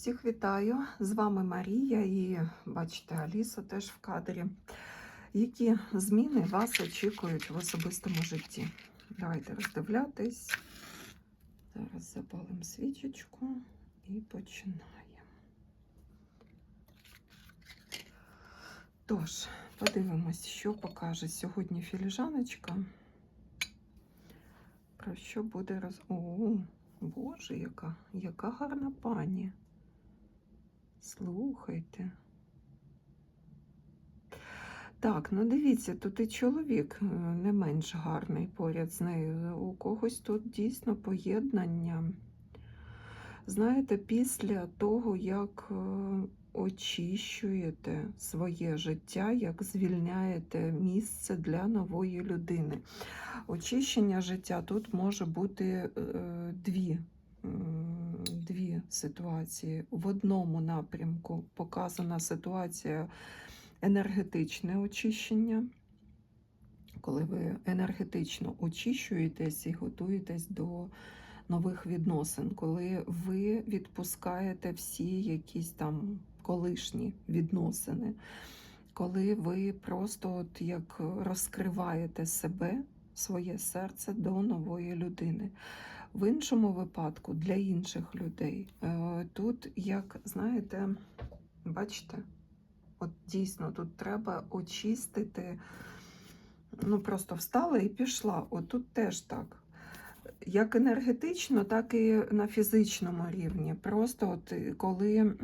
Всіх вітаю! З вами Марія і бачите, Аліса теж в кадрі. Які зміни вас очікують в особистому житті? Давайте роздивлятись. Зараз запалимо свічечку і починаємо. Тож, подивимось, що покаже сьогодні філіжаночка. Про що буде роз... О, Боже, яка, яка гарна пані. Слухайте. Так, ну дивіться, тут і чоловік е, не менш гарний поряд з нею. У когось тут дійсно поєднання. Знаєте, після того, як е, очищуєте своє життя, як звільняєте місце для нової людини. Очищення життя тут може бути е, дві дві ситуації. В одному напрямку показана ситуація енергетичне очищення, коли ви енергетично очищуєтесь і готуєтесь до нових відносин, коли ви відпускаєте всі якісь там колишні відносини, коли ви просто от як розкриваєте себе, своє серце до нової людини. В іншому випадку для інших людей. е, Тут, як знаєте, бачите, от дійсно тут треба очистити, ну просто встала і пішла. От тут теж так. Як енергетично, так і на фізичному рівні. Просто от коли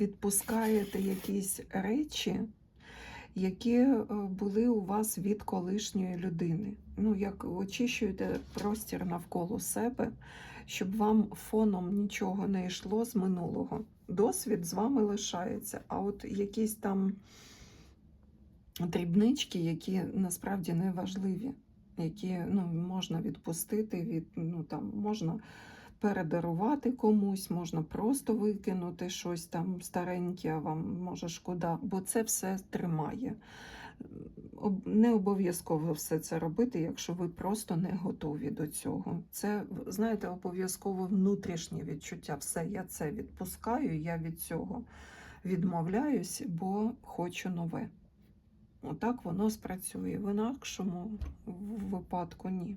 відпускаєте якісь речі, які е, були у вас від колишньої людини. Ну, як очищуєте простір навколо себе, щоб вам фоном нічого не йшло з минулого. Досвід з вами лишається, а от якісь там дрібнички, які насправді не важливі, які ну, можна відпустити, від, ну, там, можна передарувати комусь, можна просто викинути щось там стареньке, вам може шкода, бо це все тримає. Не обов'язково все це робити, якщо ви просто не готові до цього. Це, знаєте, обов'язково внутрішнє відчуття. Все, я це відпускаю, я від цього відмовляюсь, бо хочу нове. Отак воно спрацює. В інакшому випадку ні.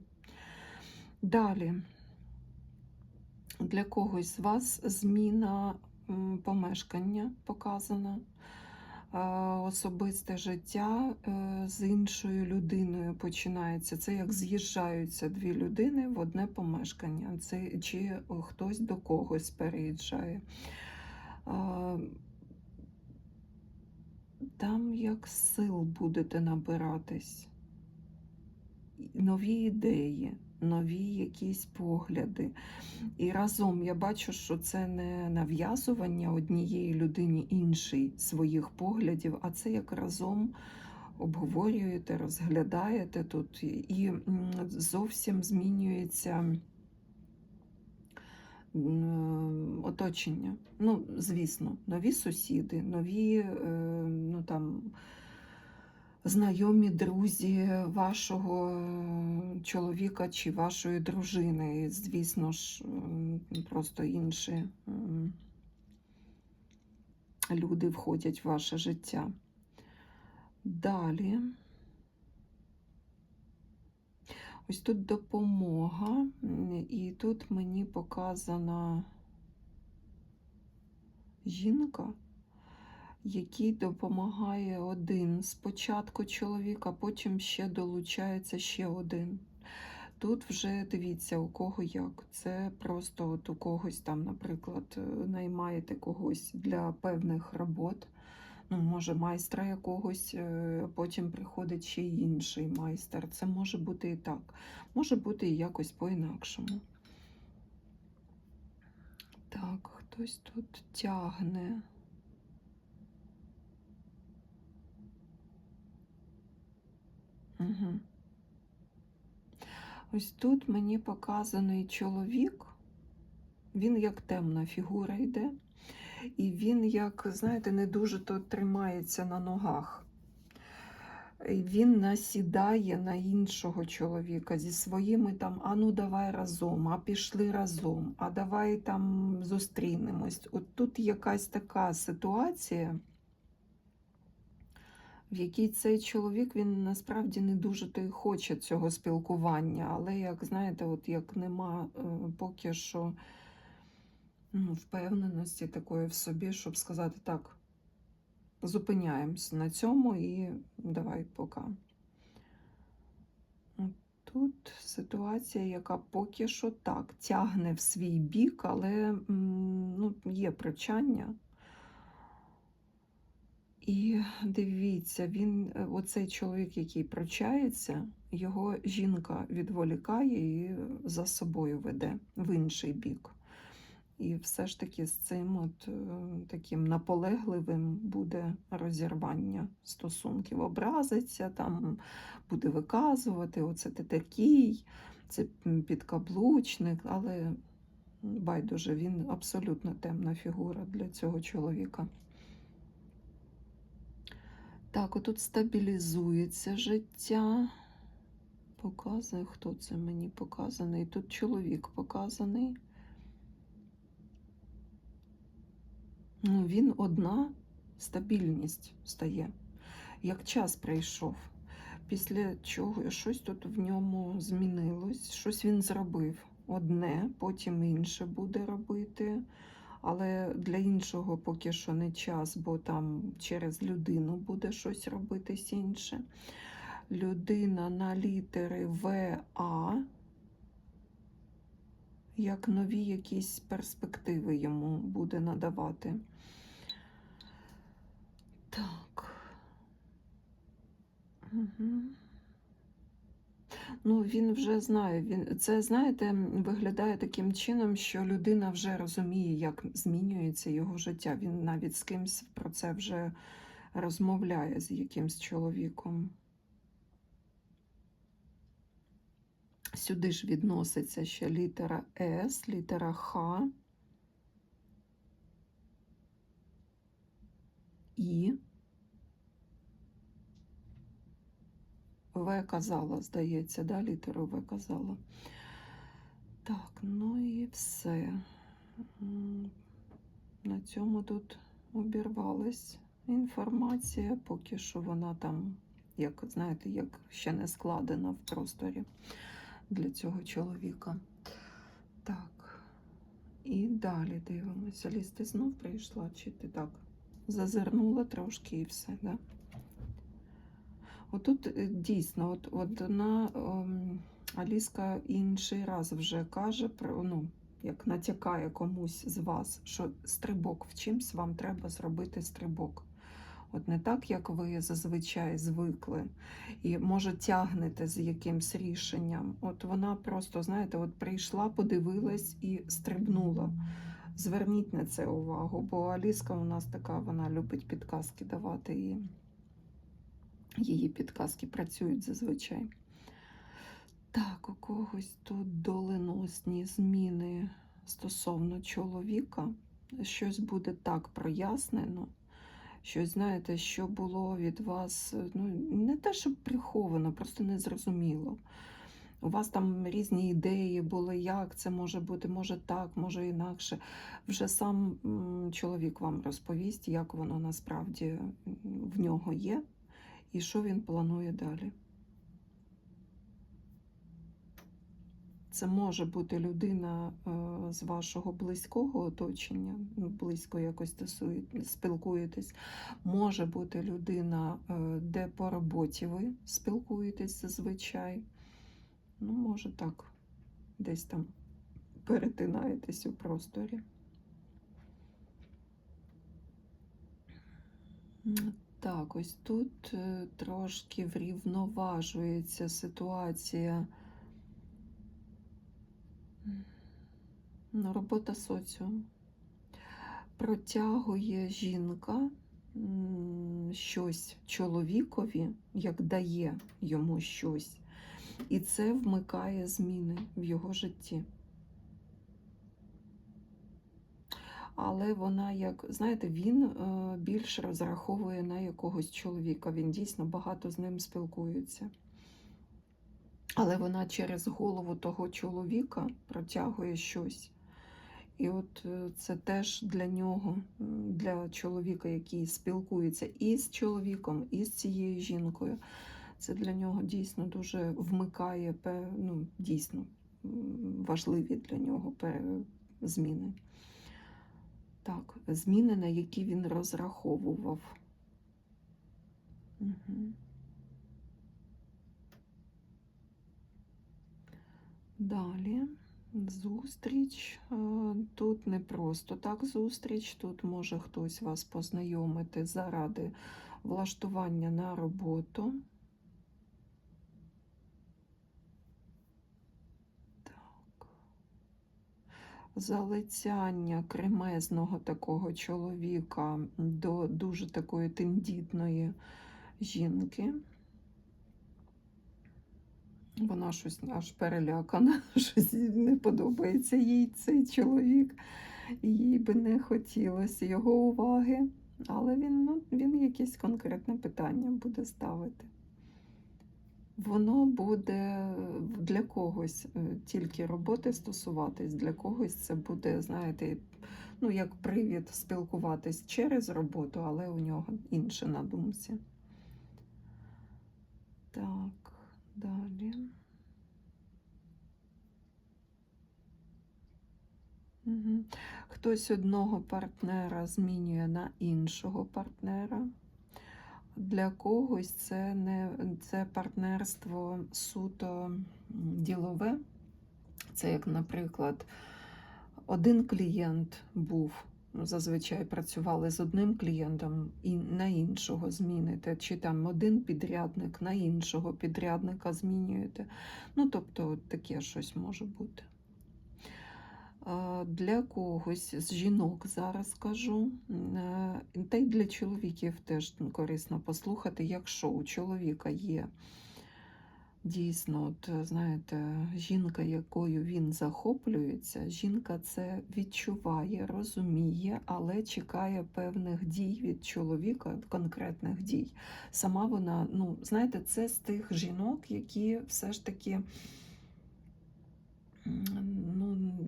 Далі для когось з вас зміна помешкання показана, особисте життя е, з іншою людиною починається. Це як з'їжджаються дві людини в одне помешкання, це чи хтось до когось переїжджає. Там як сил будете набиратись, нові ідеї нові якісь погляди. І разом я бачу, що це не нав'язування однієї людині іншій своїх поглядів, а це як разом обговорюєте, розглядаєте тут і зовсім змінюється. Оточення. Ну, звісно, нові сусіди, нові е, ну, там, знайомі друзі вашого е, чоловіка чи вашої дружини. Звісно ж, просто інші люди входять в ваше життя. Далі. Ось тут допомога, і тут мені показана жінка який допомагає один. Спочатку чоловік, а потім ще долучається ще один. Тут вже дивіться, у кого як. Це просто от у когось там, наприклад, наймаєте когось для певних робот. Ну, Може, майстра якогось, е, потім приходить ще інший майстер. Це може бути і так. Може бути і якось по-інакшому. Так, хтось тут тягне. Угу. Ось тут мені показаний чоловік, він як темна фігура йде, і він, як, знаєте, не дуже то тримається на ногах. Він насідає на іншого чоловіка зі своїми там, а ну давай разом, а пішли разом, а давай там зустрінемось. От тут якась така ситуація, в якій цей чоловік він насправді не дуже то й хоче цього спілкування, але як знаєте, от як нема е, поки що ну, впевненості такої в собі, щоб сказати так, зупиняємось на цьому і давай пока. Тут ситуація, яка поки що так тягне в свій бік, але ну, є причання. І дивіться, він, е, оцей чоловік, який прочається, його жінка відволікає і за собою веде в інший бік. І все ж таки з цим от е, таким наполегливим буде розірвання стосунків. Образиться, там буде виказувати, оце ти такий, це підкаблучник, але байдуже, він абсолютно темна фігура для цього чоловіка. Так, отут стабілізується життя. Показує, хто це мені показаний. Тут чоловік показаний. Ну, він одна стабільність стає. Як час прийшов, після чого щось тут в ньому змінилось, щось він зробив одне, потім інше буде робити. Але для іншого поки що не час, бо там через людину буде щось робитись інше. Людина на літери ВА, як нові якісь перспективи йому буде надавати. Так. Угу. Ну, він вже знає. Він це, знаєте, виглядає таким чином, що людина вже розуміє, як змінюється його життя. Він навіть з кимсь про це вже розмовляє з якимсь чоловіком. Сюди ж відноситься ще літера С, літера Х. І. В казала, здається, да, літеру В казала. Так, ну і все. На цьому тут обірвалась інформація, поки що вона там, як знаєте, як ще не складена в просторі для цього чоловіка. Так. І далі дивимося. Ліз, ти знов прийшла, чи ти так? Зазирнула трошки і все, да? Отут е, дійсно, от, от вона ем, Аліска інший раз вже каже про ну, як натякає комусь з вас, що стрибок в чимсь вам треба зробити стрибок. От не так, як ви зазвичай звикли, і може тягнете з якимсь рішенням. От вона просто, знаєте, от прийшла, подивилась і стрибнула. Зверніть на це увагу, бо Аліска у нас така, вона любить підказки давати і її підказки працюють зазвичай. Так, у когось тут доленосні зміни стосовно чоловіка. Щось буде так прояснено. Щось, знаєте, що було від вас, ну, не те, щоб приховано, просто незрозуміло. У вас там різні ідеї були, як це може бути, може так, може інакше. Вже сам чоловік вам розповість, як воно насправді в нього є, і що він планує далі. Це може бути людина е, з вашого близького оточення, ну, близько якось спілкуєтесь. Може бути людина, е, де по роботі ви спілкуєтесь зазвичай. Ну, може так, десь там перетинаєтесь у просторі. Так, ось тут е, трошки врівноважується ситуація. Ну, робота соціум. Протягує жінка щось чоловікові, як дає йому щось, і це вмикає зміни в його житті. Але вона, як знаєте, він е, більш розраховує на якогось чоловіка. Він дійсно багато з ним спілкується. Але вона через голову того чоловіка протягує щось. І от е, це теж для нього, для чоловіка, який спілкується і з чоловіком, і з цією жінкою. Це для нього дійсно дуже вмикає ну, дійсно важливі для нього зміни. Так, зміни, на які він розраховував. Угу. Далі зустріч. Е, Тут не просто так зустріч, тут може хтось вас познайомити заради влаштування на роботу. Так. Залицяння кремезного такого чоловіка до дуже такої тендітної жінки. Вона щось аж перелякана, щось не подобається їй цей чоловік. Їй би не хотілося його уваги, але він, ну, він якесь конкретне питання буде ставити. Воно буде для когось е, тільки роботи стосуватись, для когось це буде, знаєте, ну, як привід спілкуватись через роботу, але у нього інше на думці. Так, далі. Хтось одного партнера змінює на іншого партнера. Для когось це не це партнерство суто ділове. Це як, наприклад, один клієнт був, зазвичай працювали з одним клієнтом і на іншого зміните, чи там один підрядник на іншого підрядника змінюєте. Ну, тобто, таке щось може бути. Для когось з жінок зараз кажу, е, та й для чоловіків теж корисно послухати, якщо у чоловіка є дійсно, от, знаєте, жінка, якою він захоплюється, жінка це відчуває, розуміє, але чекає певних дій від чоловіка, конкретних дій. Сама вона, ну, знаєте, це з тих жінок, які все ж таки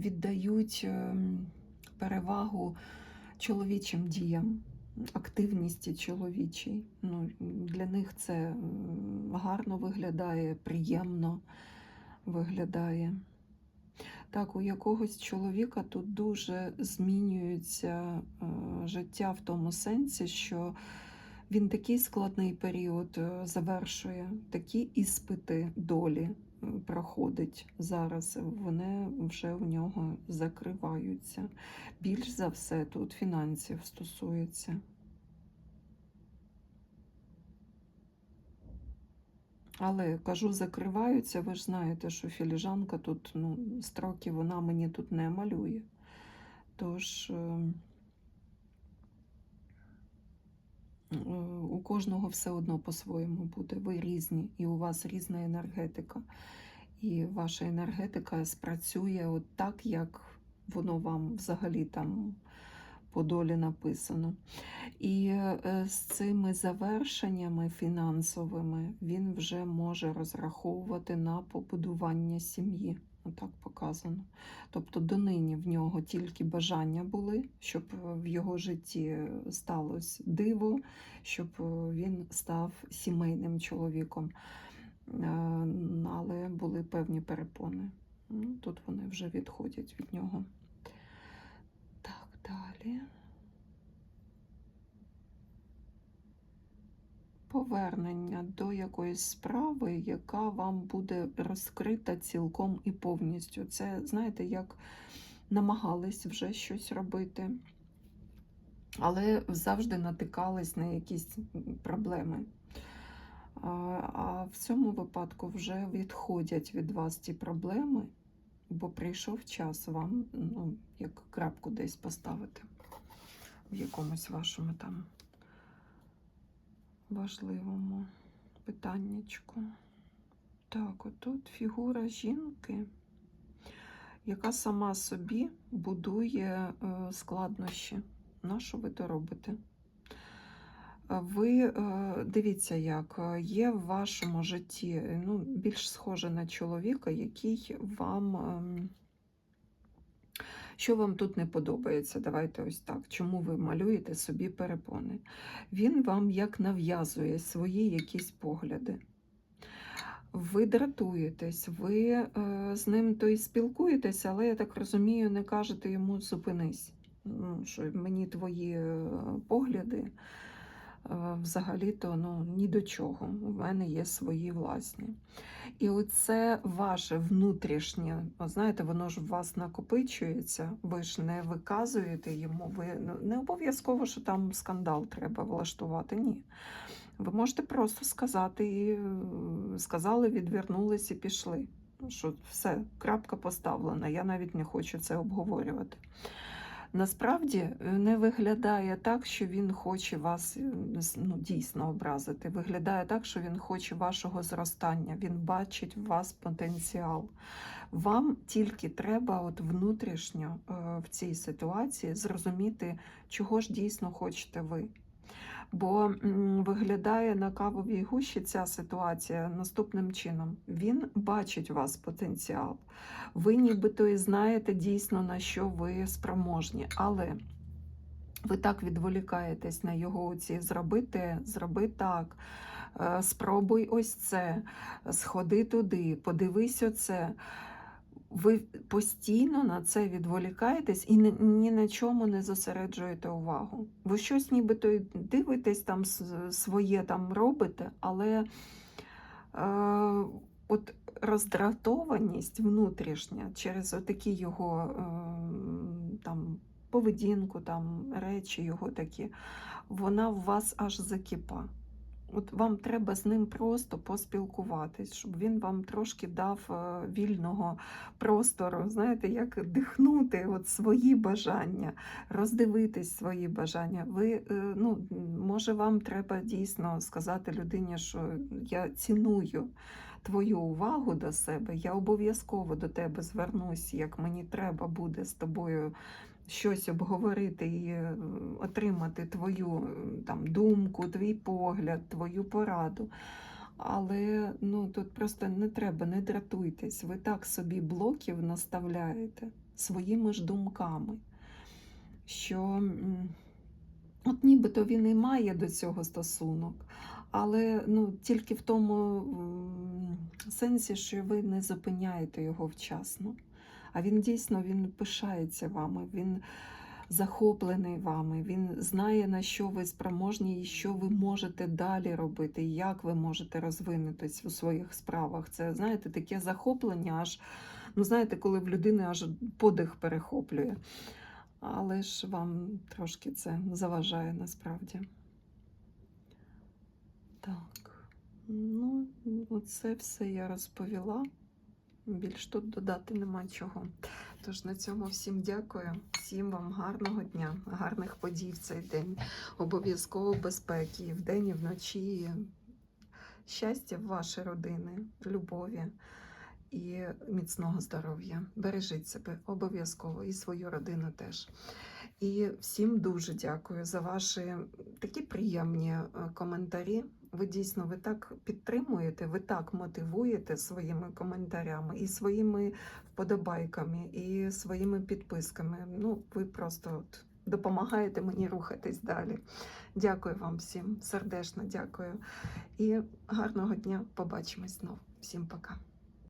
віддають ем, перевагу чоловічим діям, активності чоловічій. Ну, для них це гарно виглядає, приємно виглядає. Так, у якогось чоловіка тут дуже змінюється е, життя в тому сенсі, що він такий складний період е, завершує, такі іспити долі проходить зараз. Вони вже у нього закриваються. Більш за все тут фінансів стосується. Але кажу, закриваються. Ви ж знаєте, що філіжанка тут ну, строки вона мені тут не малює. Тож е, е, у кожного все одно по-своєму буде. Ви різні, і у вас різна енергетика. І ваша енергетика спрацює от так, як воно вам взагалі там по долі написано. І е, з цими завершеннями фінансовими він вже може розраховувати на побудування сім'ї. Отак показано. Тобто донині в нього тільки бажання були, щоб в його житті сталося диво, щоб він став сімейним чоловіком. Е, Але були певні перепони. Ну, Тут вони вже відходять від нього. Так, далі. Повернення до якоїсь справи, яка вам буде розкрита цілком і повністю. Це, знаєте, як намагались вже щось робити, але завжди натикались на якісь проблеми. А, в цьому випадку вже відходять від вас ті проблеми, бо прийшов час вам ну, як крапку десь поставити в якомусь вашому там важливому питаннячку. Так, отут фігура жінки, яка сама собі будує е, складнощі. На що ви то робите? Е, Ви е, дивіться, як є в вашому житті ну, більш схоже на чоловіка, який вам. Що вам тут не подобається? Давайте ось так. Чому ви малюєте собі перепони? Він вам як нав'язує свої якісь погляди. Ви дратуєтесь, ви е, з ним то й спілкуєтесь, але я так розумію, не кажете йому зупинись. Ну, що мені твої е, погляди взагалі-то ну, ні до чого. У мене є свої власні. І оце ваше внутрішнє, знаєте, воно ж у вас накопичується, ви ж не виказуєте йому, ви ну, не обов'язково, що там скандал треба влаштувати. Ні. Ви можете просто сказати, і е, сказали, відвернулись і пішли. Ну, Що все, крапка поставлена, я навіть не хочу це обговорювати. Насправді е, не виглядає так, що він хоче вас е, ну, дійсно образити. Виглядає так, що він хоче вашого зростання, він бачить в вас потенціал. Вам тільки треба от внутрішньо е, в цій ситуації зрозуміти, чого ж дійсно хочете ви. Бо виглядає на кавовій гущі ця ситуація наступним чином. Він бачить у вас потенціал. Ви нібито і знаєте дійсно, на що ви спроможні, але ви так відволікаєтесь на його ці зробити, зроби так. е, Спробуй ось це, сходи туди, подивись оце. Ви постійно на це відволікаєтесь і ні, на чому не зосереджуєте увагу. Ви щось нібито дивитесь там своє там робите, але е, от роздратованість внутрішня через отакі його е, там, поведінку, там, речі його такі, вона в вас аж закипа. От вам треба з ним просто поспілкуватись, щоб він вам трошки дав е, вільного простору, знаєте, як дихнути от свої бажання, роздивитись свої бажання. Ви, е, ну, може, вам треба дійсно сказати людині, що я ціную твою увагу до себе, я обов'язково до тебе звернусь, як мені треба буде з тобою щось обговорити і е, отримати твою там, думку, твій погляд, твою пораду. Але ну, тут просто не треба, не дратуйтесь. Ви так собі блоків наставляєте своїми ж думками, що от нібито він і має до цього стосунок, але ну, тільки в тому сенсі, що ви не зупиняєте його вчасно. А він дійсно він пишається вами, він захоплений вами, він знає, на що ви спроможні і що ви можете далі робити, як ви можете розвинутись у своїх справах. Це, знаєте, таке захоплення, аж, ну, знаєте, коли в людини аж подих перехоплює. Але ж вам трошки це заважає насправді. Так, ну, оце все я розповіла. Більш тут додати нема чого. Тож на цьому всім дякую. Всім вам гарного дня, гарних подій в цей день. Обов'язково безпеки і вдень і вночі. Щастя в ваші родини, любові і міцного здоров'я. Бережіть себе обов'язково і свою родину теж. І всім дуже дякую за ваші такі приємні е, коментарі. Ви дійсно ви так підтримуєте, ви так мотивуєте своїми коментарями і своїми вподобайками, і своїми підписками. Ну, ви просто от допомагаєте мені рухатись далі. Дякую вам всім, сердечно дякую. І гарного дня. Побачимось знову. Всім пока.